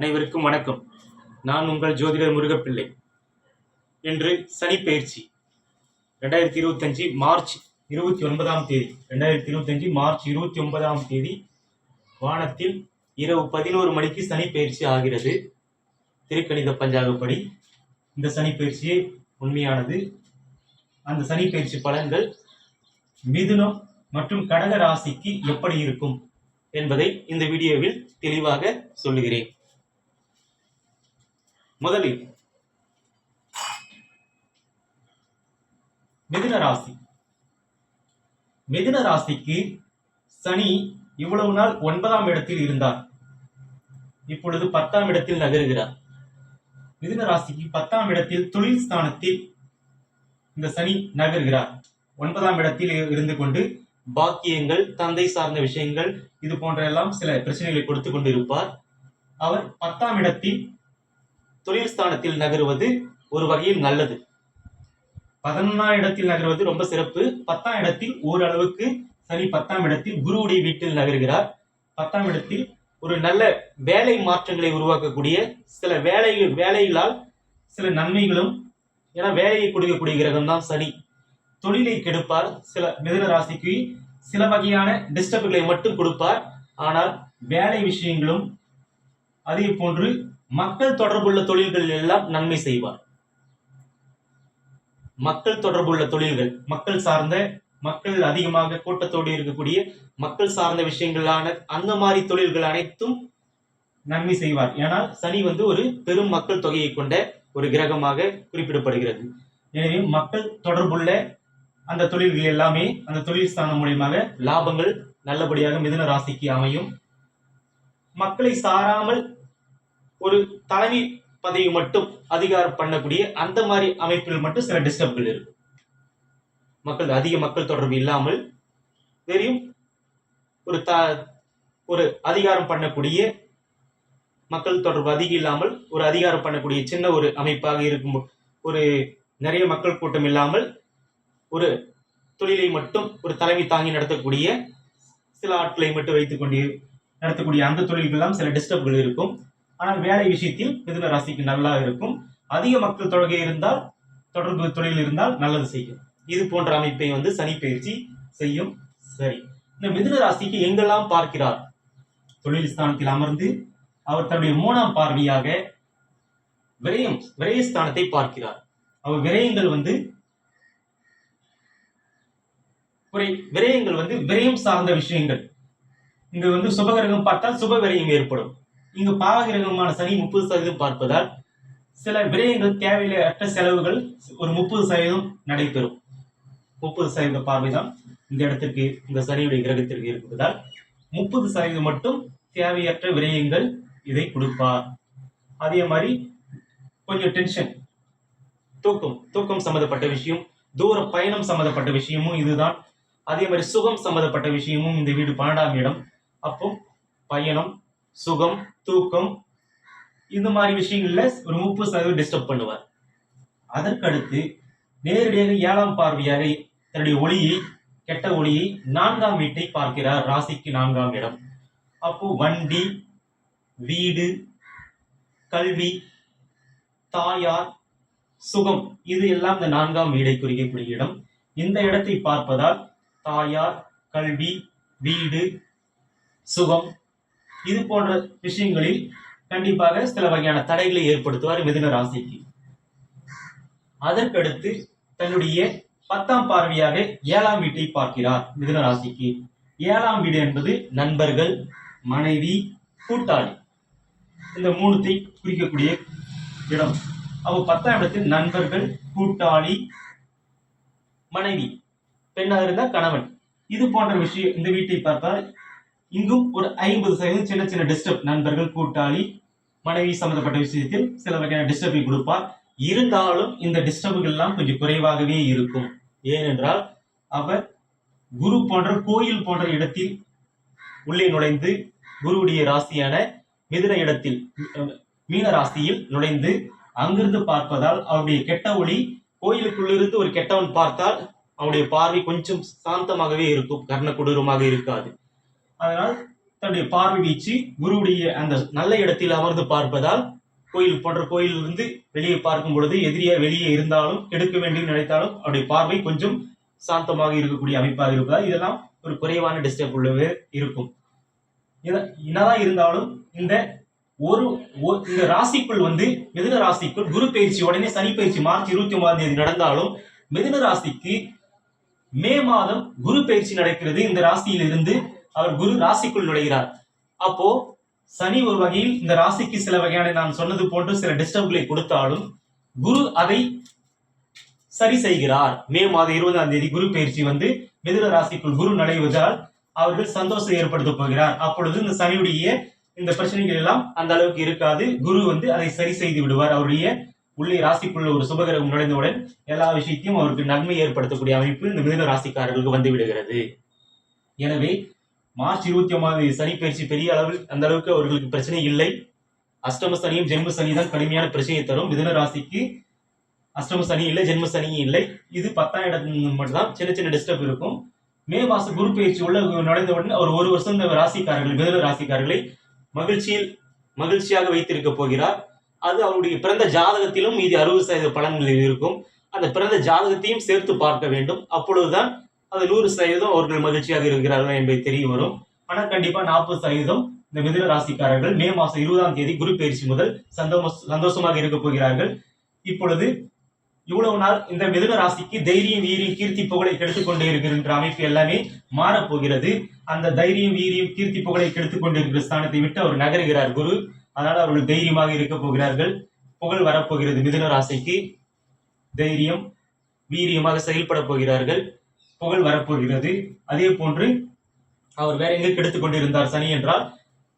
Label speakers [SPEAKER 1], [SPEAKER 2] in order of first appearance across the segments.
[SPEAKER 1] அனைவருக்கும் வணக்கம். நான் உங்கள் ஜோதிடர் முருகப்பிள்ளை. இன்று சனி பயிற்சி. ரெண்டாயிரத்தி இருபத்தஞ்சி மார்ச் இருபத்தி ஒன்பதாம் தேதி. ரெண்டாயிரத்தி இருபத்தஞ்சி மார்ச் இருபத்தி ஒன்பதாம் தேதி வானத்தில் இரவு பதினோரு மணிக்கு சனி பயிற்சி ஆகிறது. திருக்கணித பஞ்சாகப்படி இந்த சனி பயிற்சியே உண்மையானது. அந்த சனி பயிற்சி பலன்கள் மிதுனம் மற்றும் கடக ராசிக்கு எப்படி இருக்கும் என்பதை இந்த வீடியோவில் தெளிவாக சொல்லுகிறேன். முதலில் மிதுன ராசி. மிதுன ராசிக்கு சனி இவ்வளவு நாள் ஒன்பதாம் இடத்தில் இருந்தார். இப்பொழுது பத்தாம் இடத்தில் நகருகிறார். மிதுன ராசிக்கு பத்தாம் இடத்தில் தொழில் ஸ்தானத்தில் இந்த சனி நகர்கிறார். ஒன்பதாம் இடத்தில் இருந்து கொண்டு பாக்கியங்கள் தந்தை சார்ந்த விஷயங்கள் இது போன்ற எல்லாம் சில பிரச்சனைகளை கொடுத்து கொண்டு இருப்பார் அவர் பத்தாம் இடத்தில் தொழில் ஸ்தானத்தில் நகருவது ஒரு வகையில் நல்லது. பதினொன்னாம் இடத்தில் நகர்வது ரொம்ப சிறப்பு. பத்தாம் இடத்தில் ஓரளவுக்கு சனி பத்தாம் இடத்தில் குருவுடைய வீட்டில் நகர்கிறார். பத்தாம் இடத்தில் ஒரு நல்ல வேலை மாற்றங்களை உருவாக்கக்கூடிய சில வேலை வேலைகளால் சில நன்மைகளும் ஏன்னா வேலையை கொடுக்கக்கூடிய கிரகம் தான் சனி. தொழிலை கெடுப்பார். சில மிதன ராசிக்கு சில வகையான டிஸ்டர்புகளை மட்டும் கொடுப்பார். ஆனால் வேலை விஷயங்களும் அதே போன்று மக்கள் தொடர்புள்ள தொழில்கள் எல்லாம் நன்மை செய்வார். மக்கள் தொடர்புள்ள தொழில்கள் மக்கள் சார்ந்த மக்கள் அதிகமாக கூட்டத்தோடு இருக்கக்கூடிய மக்கள் சார்ந்த விஷயங்களான அந்த மாதிரி தொழில்கள் அனைத்தும் நன்மை செய்வார். ஏனால் சனி வந்து ஒரு பெரும் மக்கள் தொகையை கொண்ட ஒரு கிரகமாக குறிப்பிடப்படுகிறது. எனவே மக்கள் தொடர்புள்ள அந்த தொழில்கள் எல்லாமே அந்த தொழில் ஸ்தானம் மூலியமாக லாபங்கள் நல்லபடியாக மிதுன ராசிக்கு அமையும். மக்களை சாராமல் ஒரு தலைமை பதவி மட்டும் அதிகாரம் பண்ணக்கூடிய அந்த மாதிரி அமைப்பில் மட்டும் சில டிஸ்டர்ப்கள் இருக்கும். மக்கள் அதிக மக்கள் தொடர்பு இல்லாமல் வெறும் ஒரு த ஒரு அதிகாரம் பண்ணக்கூடிய மக்கள் தொடர்பு அதிகம் இல்லாமல் ஒரு அதிகாரம் பண்ணக்கூடிய சின்ன ஒரு அமைப்பாக இருக்கும் ஒரு நிறைய மக்கள் கூட்டம் இல்லாமல் ஒரு தொழிலை மட்டும் ஒரு தலைமை தாங்கி நடத்தக்கூடிய சில ஆட்களை மட்டும் வைத்துக் கொண்டு நடத்தக்கூடிய அந்த தொழில்கள்லாம் சில டிஸ்டர்ப்கள் இருக்கும். ஆனால் வேலை விஷயத்தில் மிதுன ராசிக்கு நல்லா இருக்கும். அதிக மக்கள் தொகை இருந்தால் தொடர்பு தொழில் இருந்தால் நல்லது செய்யும். இது போன்ற அமைப்பை வந்து சனி பயிற்சி செய்யும். சரி. இந்த மிதுன ராசிக்கு எங்கெல்லாம் பார்க்கிறார்? தொழில் ஸ்தானத்தில் அமர்ந்து அவர் தன்னுடைய மூணாம் பார்வையாக விரயம் விரயஸ்தானத்தை பார்க்கிறார். அவர் விரயங்கள் வந்து குறை விரயங்கள் வந்து விரயம் சார்ந்த விஷயங்கள். இங்க வந்து சுபகிரகம் பார்த்தால் சுப விரயம் ஏற்படும். இங்கு பாவகிரகமான சனி முப்பது சதவீதம் பார்ப்பதால் சில விரயங்கள் தேவையற்ற செலவுகள் ஒரு முப்பது சதவீதம் நடைபெறும். முப்பது சதவீத பார்வைதான் இந்த இடத்திற்கு இந்த சனியுடைய கிரகத்திற்கு இருப்பதால் முப்பது சதவீதம் மட்டும் தேவையற்ற விரயங்கள் இதை கொடுப்பார். அதே மாதிரி கொஞ்சம் டென்ஷன் தூக்கம் தூக்கம் சம்மந்தப்பட்ட விஷயம் தூர பயணம் சம்மந்தப்பட்ட விஷயமும் இதுதான். அதே மாதிரி சுகம் சம்மந்தப்பட்ட விஷயமும் இந்த வீடு பன்னெண்டாம் இடம் அப்போ பயணம் சுகம் தூக்கம் இந்த மாதிரி விஷயங்கள்ல ஒரு முப்பது சதவீதம் டிஸ்டர்ப் பண்ணுவார். அதற்கடுத்து நேரடியாக ஏழாம் பார்வையாக தன்னுடைய ஒளியை கெட்ட ஒளியை நான்காம் வீட்டை பார்க்கிறார். ராசிக்கு நான்காம் இடம். அப்போ வண்டி வீடு கல்வி தாயார் சுகம் இது எல்லாம் இந்த நான்காம் வீடை குறிக்கக்கூடிய இடம். இந்த இடத்தை பார்ப்பதால் தாயார் கல்வி வீடு சுகம் இது போன்ற விஷயங்களில் கண்டிப்பாக சில வகையான தடைகளை ஏற்படுத்துவார் மிதுன ராசிக்கு. அதற்கடுத்து தன்னுடைய பத்தாம் பார்வையாக ஏழாம் வீட்டை பார்க்கிறார் மிதுன ராசிக்கு. ஏழாம் வீடு என்பது நண்பர்கள் மனைவி கூட்டாளி. இந்த மூணுத்தை குறிக்கக்கூடிய இடம். அப்போ பத்தாம் இடத்தில் நண்பர்கள் கூட்டாளி மனைவி. பெண்ணாக இருந்தால் கணவன். இது போன்ற விஷயம் இந்த வீட்டை பார்த்தால் இங்கும் ஒரு ஐம்பது சதவீதம் சின்ன சின்ன டிஸ்டர்ப் நண்பர்கள் கூட்டாளி மனைவி சம்பந்தப்பட்ட விஷயத்தில் சில வகையான டிஸ்டர்பை கொடுப்பார். இருந்தாலும் இந்த டிஸ்டர்புகள்லாம் கொஞ்சம் குறைவாகவே இருக்கும். ஏனென்றால் அவர் குரு போன்ற கோயில் போன்ற இடத்தில் உள்ளே நுழைந்து குருவுடைய ராசியான மிதுன இடத்தில் மீன ராசியில் நுழைந்து அங்கிருந்து பார்ப்பதால் அவருடைய கெட்ட ஒளி கோயிலுக்குள்ளிருந்து ஒரு கெட்டவன் பார்த்தால் அவருடைய பார்வை கொஞ்சம் சாந்தமாகவே இருக்கும். கர்ண கொடூரமாக இருக்காது. அதனால் தன்னுடைய பார்வை வீச்சு குருவுடைய அந்த நல்ல இடத்தில் அமர்ந்து பார்ப்பதால் கோயில் போன்ற கோயிலிருந்து வெளியே பார்க்கும் பொழுது எதிரியா வெளியே இருந்தாலும் எடுக்க வேண்டும் நினைத்தாலும் அவருடைய பார்வை கொஞ்சம் சாந்தமாக இருக்கக்கூடிய அமைப்பாக இருப்பதால் இதெல்லாம் ஒரு குறைவான டிஸ்டர்ப் உள்ளவே இருக்கும். என்னதான் இருந்தாலும் இந்த ஒரு இந்த ராசிக்குள் வந்து மிதுன ராசிக்குள் குரு பயிற்சி உடனே சனி பயிற்சி மார்ச் இருபத்தி ஒன்பதாம் தேதி நடந்தாலும் மிதுன ராசிக்கு மே மாதம் குரு பயிற்சி நடக்கிறது. இந்த ராசியில் இருந்து அவர் குரு ராசிக்குள் நுழைகிறார். அப்போ சனி ஒரு வகையில் இந்த ராசிக்கு சில வகையான நான் சொன்னது போன்று சில டிஸ்டர்ப்களை கொடுத்தாலும் குரு அதை சரி செய்கிறார். மே மாதம் இருபதாம் தேதி குரு பயிற்சி வந்து மிதுன ராசிக்குள் குரு நுழைவதால் அவர்கள் சந்தோஷம் ஏற்படுத்த போகிறார். அப்பொழுது இந்த சனியுடைய இந்த பிரச்சனைகள் எல்லாம் அந்த அளவுக்கு இருக்காது. குரு வந்து அதை சரி செய்து விடுவார். அவருடைய உள்ளே ராசிக்குள்ள ஒரு சுபகிரகம் நுழைந்தவுடன் எல்லா விஷயத்தையும் அவருக்கு நன்மை ஏற்படுத்தக்கூடிய அமைப்பு இந்த மிதுன ராசிக்காரர்களுக்கு வந்து விடுகிறது. எனவே மார்ச் இருபத்தி ஒன்பது சனிப்பயிற்சி சனி பயிற்சி பெரிய அளவில் அந்த அளவுக்கு அவர்களுக்கு பிரச்சனை இல்லை. அஷ்டம சனியும் ஜென்ம சனி தான் கடுமையான பிரச்சனையை தரும். மிதன ராசிக்கு அஷ்டம சனி இல்லை ஜென்ம சனியும் இல்லை. இது பத்தாம் இடம் மட்டும்தான் சின்ன சின்ன டிஸ்டர்ப் இருக்கும். மே மாசம் குரு பயிற்சி உள்ள நுழைந்தவுடன் அவர் ஒரு வருஷம் இந்த ராசிக்காரர்கள் மிதன ராசிக்காரர்களை மகிழ்ச்சியில் மகிழ்ச்சியாக வைத்திருக்க போகிறார். அது அவருடைய பிறந்த ஜாதகத்திலும் மீதி அறுபது சதவீத பலன்களில் இருக்கும். அந்த பிறந்த ஜாதகத்தையும் சேர்த்து பார்க்க வேண்டும். அப்பொழுதுதான் அது நூறு சதவீதம் அவர்கள் மகிழ்ச்சியாக இருக்கிறார்கள் என்பது தெரிய வரும். ஆனால் கண்டிப்பா நாற்பது சதவீதம் இந்த மிதுன ராசிக்காரர்கள் மே மாசம் இருபதாம் தேதி குரு பயிற்சி முதல் சந்தோஷ சந்தோஷமாக இருக்க போகிறார்கள். இப்பொழுது இவ்வளவு நாள் இந்த மிதுன ராசிக்கு தைரியம் வீரியம் கீர்த்தி புகழை கெடுத்துக் கொண்டே இருக்கின்ற அமைப்பு எல்லாமே மாறப்போகிறது. அந்த தைரியம் வீரியம் கீர்த்தி புகழை கெடுத்துக் கொண்டிருக்கிற ஸ்தானத்தை விட்டு அவர் நகருகிறார் குரு. அதனால் அவர்கள் தைரியமாக இருக்க போகிறார்கள். புகழ் வரப்போகிறது மிதுன ராசிக்கு. தைரியம் வீரியமாக செயல்பட போகிறார்கள். புகழ் வரப்போகிறது. அதே போன்று அவர் வேற எங்க கெடுத்துக் கொண்டிருந்தார் சனி என்றால்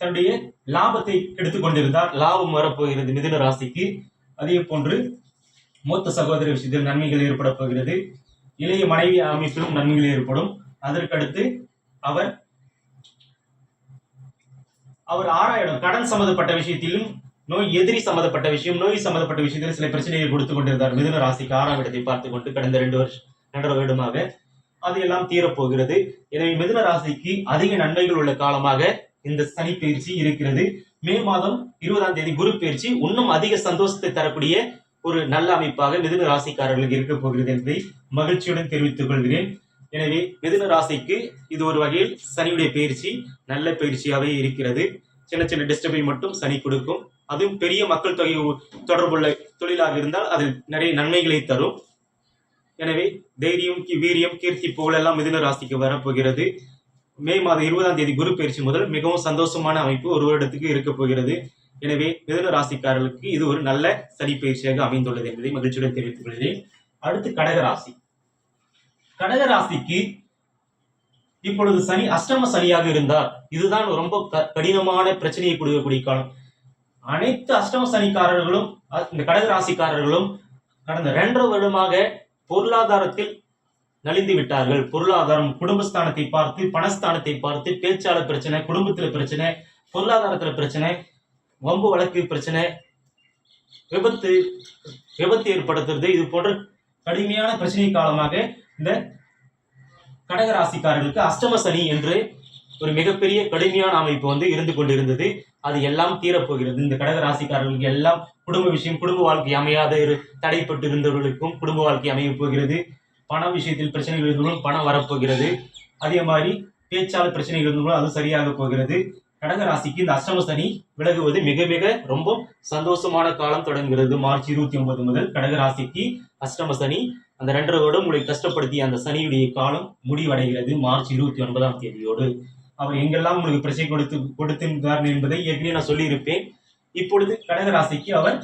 [SPEAKER 1] தன்னுடைய லாபத்தை கெடுத்துக் கொண்டிருந்தார். லாபம் வரப்போகிறது மிதுன ராசிக்கு. அதே போன்று மூத்த சகோதர விஷயத்தில் நன்மைகள் ஏற்பட போகிறது. இளைய மனைவி அமைப்பிலும் நன்மைகள் ஏற்படும். அதற்கடுத்து அவர் அவர் ஆறாம் கடன் சம்பந்தப்பட்ட விஷயத்திலும் நோய் எதிரி சம்பந்தப்பட்ட விஷயம் நோய் சம்பந்தப்பட்ட விஷயத்தில் சில பிரச்சனைகள் கொடுத்து கொண்டிருந்தார். மிதுன ராசிக்கு ஆறாம் இடத்தை பார்த்து கொண்டு கடந்த ரெண்டு வருஷம் ரெண்டரை வருடமாக அது எல்லாம் தீரப்போகிறது. எனவே மிதுன ராசிக்கு அதிக நன்மைகள் உள்ள காலமாக இந்த சனி பயிற்சி இருக்கிறது. மே மாதம் இருபதாம் தேதி குரு பயிற்சி இன்னும் அதிக சந்தோஷத்தை தரக்கூடிய ஒரு நல்ல அமைப்பாக மிதுன ராசிக்காரர்களுக்கு இருக்க போகிறது என்பதை மகிழ்ச்சியுடன் தெரிவித்துக் கொள்கிறேன். எனவே மிதுன ராசிக்கு இது ஒரு வகையில் சனியுடைய பயிற்சி நல்ல பயிற்சியாகவே இருக்கிறது. சின்ன சின்ன டிஸ்டர்பை மட்டும் சனி கொடுக்கும். அதுவும் பெரிய மக்கள் தொகை தொடர்புள்ள தொழிலாக இருந்தால் அது நிறைய நன்மைகளை தரும். எனவே தைரியம் கி- வீரியம் கீர்த்தி புகழ் எல்லாம் மிதுன ராசிக்கு வரப்போகிறது. மே மாதம் இருபதாம் தேதி குரு பயிற்சி முதல் மிகவும் சந்தோஷமான அமைப்பு ஒரு வருடத்துக்கு இருக்க போகிறது. எனவே மிதுன ராசிக்காரர்களுக்கு இது ஒரு நல்ல சனி பயிற்சியாக அமைந்துள்ளது என்பதை மகிழ்ச்சியுடன் தெரிவித்துக் கொள்கிறேன். அடுத்து கடகராசி கடகராசிக்கு இப்பொழுது சனி அஷ்டம சனியாக இருந்தார் இதுதான் ரொம்ப க- கடினமான பிரச்சனையை கொடுக்கக்கூடிய காலம். அனைத்து அஷ்டம சனிக்காரர்களும் இந்த கடக ராசிக்காரர்களும் கடந்த ரெண்டரை வருடமாக பொருளாதாரத்தில் நலிந்து விட்டார்கள். பொருளாதாரம் குடும்பஸ்தானத்தை பார்த்து பணஸ்தானத்தை பார்த்து பேச்சாளர் பிரச்சனை குடும்பத்தில் பிரச்சனை பொருளாதாரத்தில் பிரச்சனை வம்பு வழக்கு பிரச்சனை விபத்து விபத்து ஏற்படுத்துறது இது போன்ற கடுமையான பிரச்சனை காலமாக இந்த கடகராசிக்காரர்களுக்கு அஷ்டம சனி என்று ஒரு மிகப்பெரிய கடுமையான அமைப்பு வந்து இருந்து கொண்டிருந்தது. அது எல்லாம் தீரப்போகிறது. இந்த கடக ராசிக்காரர்களுக்கு எல்லாம் குடும்ப விஷயம் குடும்ப வாழ்க்கை அமையாத இரு தடைப்பட்டு இருந்தவர்களுக்கும் குடும்ப வாழ்க்கை அமைய போகிறது. பண விஷயத்தில் பிரச்சனைகள் இருந்தாலும் பணம் வரப்போகிறது. அதே மாதிரி பேச்சாளர் பிரச்சனைகள் இருந்தாலும் அது சரியாக போகிறது. கடகராசிக்கு இந்த அஷ்டம சனி விலகுவது மிக மிக ரொம்ப சந்தோஷமான காலம் தொடங்குகிறது. மார்ச் இருபத்தி ஒன்பது முதல் கடகராசிக்கு அஷ்டம சனி அந்த ரெண்டரை வருடம் உங்களை கஷ்டப்படுத்திய அந்த சனியுடைய காலம் முடிவடைகிறது. மார்ச் இருபத்தி ஒன்பதாம் தேதியோடு. அவர் எங்கெல்லாம் உங்களுக்கு பிரச்சனை கொடுத்து கொடுத்திருந்தார் என்பதை ஏற்கனவே நான் சொல்லியிருப்பேன். இப்பொழுது கடகராசிக்கு அவர்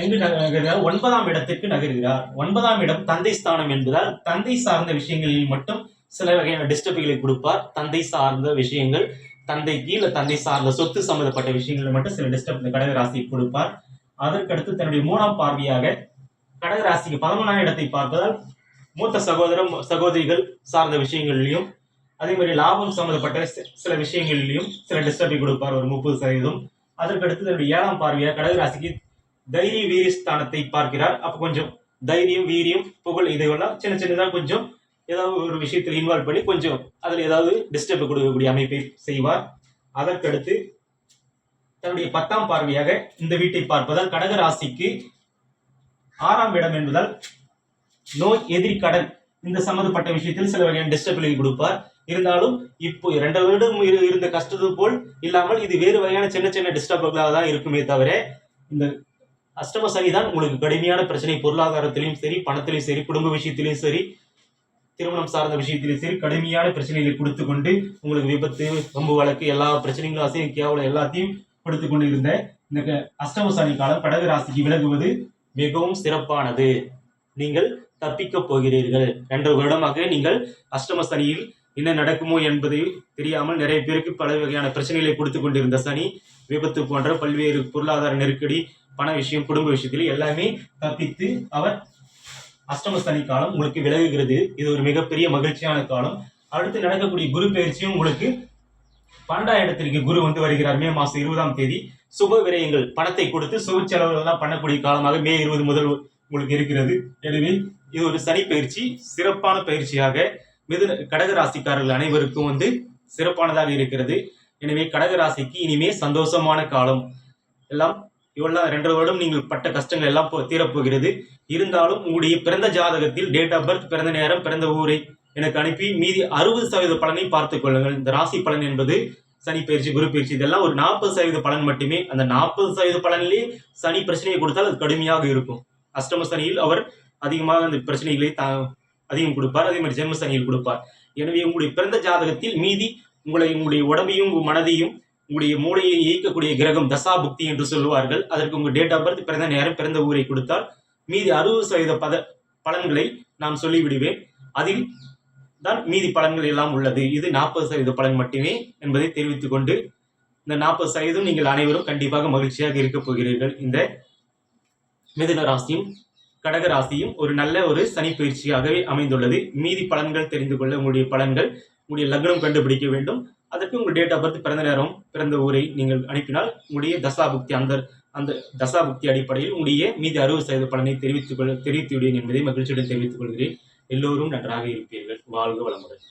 [SPEAKER 1] எங்கு நகர்கிறார்? ஒன்பதாம் இடத்திற்கு நகர்கிறார். ஒன்பதாம் இடம் தந்தை ஸ்தானம் என்பதால் தந்தை சார்ந்த விஷயங்களில் மட்டும் சில வகையான டிஸ்டர்புகளை கொடுப்பார். தந்தை சார்ந்த விஷயங்கள் தந்தைக்கு இல்ல தந்தை சார்ந்த சொத்து சம்பந்தப்பட்ட விஷயங்கள் மட்டும் சில டிஸ்டர்ப் இந்த கடகராசிக்கு கொடுப்பார். அதற்கடுத்து தன்னுடைய மூணாம் பார்வையாக கடகராசிக்கு பதினொன்றாம் இடத்தை பார்ப்பதால் மூத்த சகோதரம் சகோதரிகள் சார்ந்த விஷயங்கள்லையும் அதே மாதிரி லாபம் சம்பந்தப்பட்ட சில விஷயங்களிலையும் சில டிஸ்டர்பை கொடுப்பார். ஒரு முப்பது சதவீதம். அதற்கடுத்து தன்னுடைய ஏழாம் பார்வையாக கடகராசிக்கு தைரிய வீரிய ஸ்தானத்தை பார்க்கிறார். அப்ப கொஞ்சம் தைரியம் வீரியம் புகழ் இதையெல்லாம் சின்ன சின்னதாக கொஞ்சம் ஏதாவது ஒரு விஷயத்தில் இன்வால்வ் பண்ணி கொஞ்சம் அதில் ஏதாவது டிஸ்டர்ப் கொடுக்கக்கூடிய அமைப்பை செய்வார். அதற்கடுத்து தன்னுடைய பத்தாம் பார்வையாக இந்த வீட்டை பார்ப்பதால் கடக ராசிக்கு ஆறாம் இடம் என்பதால் நோய் எதிரி கடன் இந்த சம்மந்தப்பட்ட விஷயத்தில் சில வகையான டிஸ்டர்பிலிட்டி கொடுப்பார். இருந்தாலும் இப்போ ரெண்டு வருடம் இரு- இருந்த கஷ்டத்து போல் இல்லாமல் இது வேறு வகையான சின்ன சின்ன டிஸ்டர்பங்களாக தான் இருக்குமே தவிர இந்த அஷ்டம சனி தான் உங்களுக்கு கடுமையான பிரச்சனை. பொருளாதாரத்திலையும் சரி பணத்திலையும் சரி குடும்ப விஷயத்திலையும் சரி திருமணம் சார்ந்த விஷயத்திலையும் சரி கடுமையான பிரச்சனைகளை கொடுத்து கொண்டு உங்களுக்கு விபத்து வம்பு வழக்கு எல்லா பிரச்சனைகளும் அசையும் கேவலம் எல்லாத்தையும் கொடுத்து கொண்டு இருந்த இந்த அஷ்டம சனி காலம் படகு ராசிக்கு விலகுவது மிகவும் சிறப்பானது. நீங்கள் தப்பிக்கப் போகிறீர்கள். ரெண்டு வருடமாக நீங்கள் அஷ்டம சனியில் என்ன நடக்குமோ என்பதை தெரியாமல் நிறைய பேருக்கு பல வகையான பிரச்சனைகளை கொடுத்து கொண்டிருந்த சனி விபத்து போன்ற பல்வேறு பொருளாதார நெருக்கடி பண விஷயம் குடும்ப விஷயத்தில் எல்லாமே தப்பித்து அவர் அஷ்டம சனி காலம் உங்களுக்கு விலகுகிறது. இது ஒரு மிகப்பெரிய மகிழ்ச்சியான காலம். அடுத்து நடக்கக்கூடிய குரு பயிற்சியும் உங்களுக்கு பன்னெண்டாம் இடத்திற்கு குரு வந்து வருகிறார். மே மாசம் இருபதாம் தேதி. சுப விரயங்கள் பணத்தை கொடுத்து சுப செலவுகள் எல்லாம் பண்ணக்கூடிய காலமாக மே இருபது முதல் உங்களுக்கு இருக்கிறது. எனவே இது ஒரு சனி பயிற்சி சிறப்பான பயிற்சியாக மிதுன கடக ராசிக்காரர்கள் அனைவருக்கும் வந்து சிறப்பானதாக இருக்கிறது. எனவே கடக ராசிக்கு இனிமே சந்தோஷமான காலம். எல்லாம் இவ்வளோ ரெண்டரை வருடம் நீங்கள் பட்ட கஷ்டங்கள் எல்லாம் தீரப்போகிறது. இருந்தாலும் உங்களுடைய பிறந்த ஜாதகத்தில் டேட் ஆஃப் பர்த் பிறந்த நேரம் பிறந்த ஊரை எனக்கு அனுப்பி மீதி அறுபது சதவீத பலனை பார்த்துக் கொள்ளுங்கள். இந்த ராசி பலன் என்பது சனி பயிற்சி குரு பயிற்சி இதெல்லாம் ஒரு நாற்பது சதவீத பலன் மட்டுமே. அந்த நாற்பது சதவீத பலனிலே சனி பிரச்சனையை கொடுத்தால் அது கடுமையாக இருக்கும். அஷ்டம சனியில் அவர் அதிகமாக அந்த பிரச்சனைகளை தா அதையும் கொடுப்பார் அதே மாதிரி ஜென்ம சனியில் கொடுப்பார். எனவே உங்களுடைய பிறந்த ஜாதகத்தில் மீதி உங்களை உங்களுடைய உடம்பையும் உங்கள் மனதையும் உங்களுடைய மூளையை இயக்கக்கூடிய கிரகம் தசா புக்தி என்று சொல்லுவார்கள். அதற்கு உங்கள் டேட் ஆஃப் பர்த் பிறந்த நேரம் பிறந்த ஊரை கொடுத்தால் மீதி அறுபது சதவீத பத பலன்களை நான் சொல்லிவிடுவேன். அதில் தான் மீதி பலன்கள் எல்லாம் உள்ளது. இது நாற்பது சதவீத பலன் மட்டுமே என்பதை தெரிவித்துக் கொண்டு இந்த நாற்பது சதவீதம் நீங்கள் அனைவரும் கண்டிப்பாக மகிழ்ச்சியாக இருக்கப் போகிறீர்கள். இந்த மிதுன ராசியும் கடகராசியும் ஒரு நல்ல ஒரு சனி பயிற்சியாகவே அமைந்துள்ளது. மீதி பலன்கள் தெரிந்து கொள்ள உங்களுடைய பலன்கள் உங்களுடைய லக்னம் கண்டுபிடிக்க வேண்டும். அதற்கு உங்கள் டேட் ஆஃப் பர்த் பிறந்த நேரம் பிறந்த ஊரை நீங்கள் அனுப்பினால் உங்களுடைய தசாபுக்தி அந்த அந்த தசாபுக்தி அடிப்படையில் உங்களுடைய மீதி அறுபது சதவீத பலனை தெரிவித்துக் கொள்ள தெரிவித்து விடுவேன் என்பதை மகிழ்ச்சியுடன் தெரிவித்துக் கொள்கிறேன். எல்லோரும் நன்றாக இருப்பீர்கள். வாழ்க வளமுடன்.